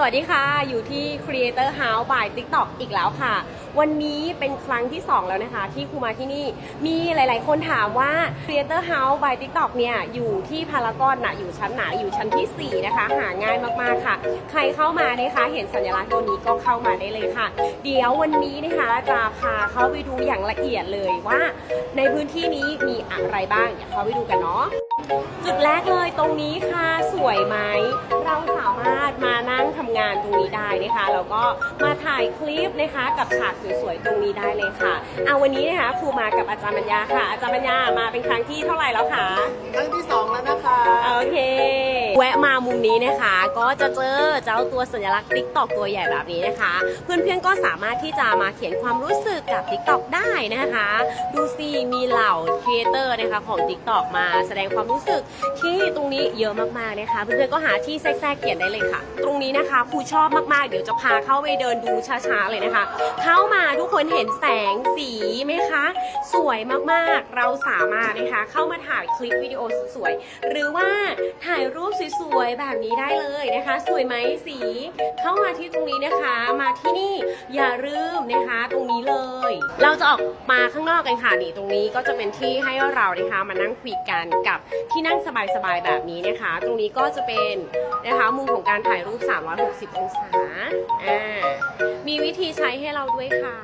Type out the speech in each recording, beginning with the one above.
สวัสดีค่ะ อยู่ที่ Creator House by TikTok อีกแล้วค่ะ วันนี้เป็นครั้งที่ 2 แล้วนะคะ ที่ครูมาที่นี่มีหลาย ๆ คนถามว่า Creator House by TikTok เนี่ยอยู่ที่พารากอนนะอยู่ชั้นไหนอยู่ชั้นที่ 4 นะคะ หาง่ายมาก ๆ ค่ะ ใครเข้ามานะคะเห็นสัญลักษณ์ตัวนี้ก็เข้ามาได้เลยค่ะ เดี๋ยววันนี้นะคะจะพาเข้าไปดูอย่างละเอียดเลยว่า ในพื้นที่นี้มีอะไรบ้างเดี๋ยวเข้าไปดูกันเนาะ จุดแรกเลยตรงนี้ค่ะ สวยไหม เราสามารถมานั่งทำงานตรงนี้ได้นะคะ แล้วก็มาถ่ายคลิปนะคะกับฉากสวยๆ ตรงนี้ได้เลยค่ะ เอาวันนี้นะคะครูมากับอาจารย์ปัญญาค่ะ อาจารย์ปัญญามาเป็นครั้งที่เท่าไหร่แล้วคะครั้งที่สองแล้วนะคะ โอเค แวะมามุมนี้นะคะ ก็จะเจอเจ้าตัวสัญลักษณ์ TikTok ตัวใหญ่แบบนี้นะคะ เพื่อนๆก็สามารถที่จะมาเขียนความรู้สึกกับ TikTok ได้นะคะ ดูสิมีเหล่าค รีเอเตอร์นะคะของ TikTok มาแสดงความรู้สึกที่ตรงนี้เยอะมากๆนะคะ เพื่อนๆก็หาที่แทรกๆเขียนได้เลยค่ะ ตรงนี้นะคะครูชอบมากๆ เดี๋ยวจะพาเข้าไปเดินดูช้าๆเลยนะคะ เข้ามาทุกคนเห็นแสงสีไหมคะสวยมากๆ เราสามารถนะคะเข้ามาถ่ายคลิปวิดีโอสวยๆหรือว่าถ่ายรูปสวยๆแบบนี้ได้เลยนะคะ สวยไหมสีเข้ามาที่ตรงนี้นะคะ มาที่นี่อย่าลืมนะคะตรงนี้เลย เราจะออกมาข้างนอกกันค่ะนี่ตรงนี้ก็จะเป็นที่ให้เรานะคะมานั่งคุยกันกับที่นั่งสบายๆแบบนี้นะคะ ตรงนี้ก็จะเป็นนะคะมุมของการถ่ายรูป 360 องศาอ่ามีวิธีใช้ให้เราด้วยค่ะ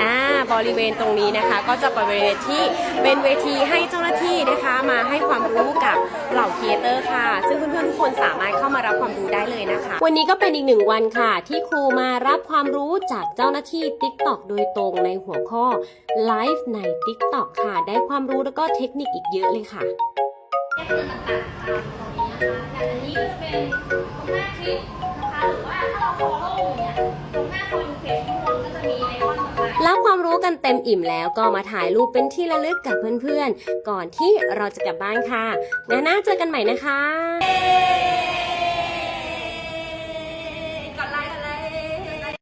อ่า บริเวณตรงนี้นะคะ ก็จะเป็นเวทีเป็นเวทีให้เจ้าหน้าที่นะคะมาให้ความรู้กับเหล่าครีเอเตอร์ค่ะ ซึ่งเพื่อนๆทุกคนสามารถเข้ามารับความรู้ได้เลยนะคะ วันนี้ก็เป็นอีกหนึ่งวันค่ะ ที่ครูมารับความรู้จากเจ้าหน้าที่ TikTok โดยตรงในหัวข้อ Live ใน TikTok ค่ะ ได้ความรู้แล้วก็เทคนิคอีกเยอะเลยค่ะแยกเงินต่างๆตามตรงนี้นะคะแต่อันนี้ก็จะเป็นตรงหน้าคลิปนะคะหรือว่าถ้าเราโฟลโล่อยู่เนี่ย กันเต็มอิ่มแล้วก็มาถ่ายรูปเป็นที่ระลึกกับเพื่อนๆ ก่อนที่เราจะกลับบ้านค่ะนาน่าเจอกันใหม่นะคะ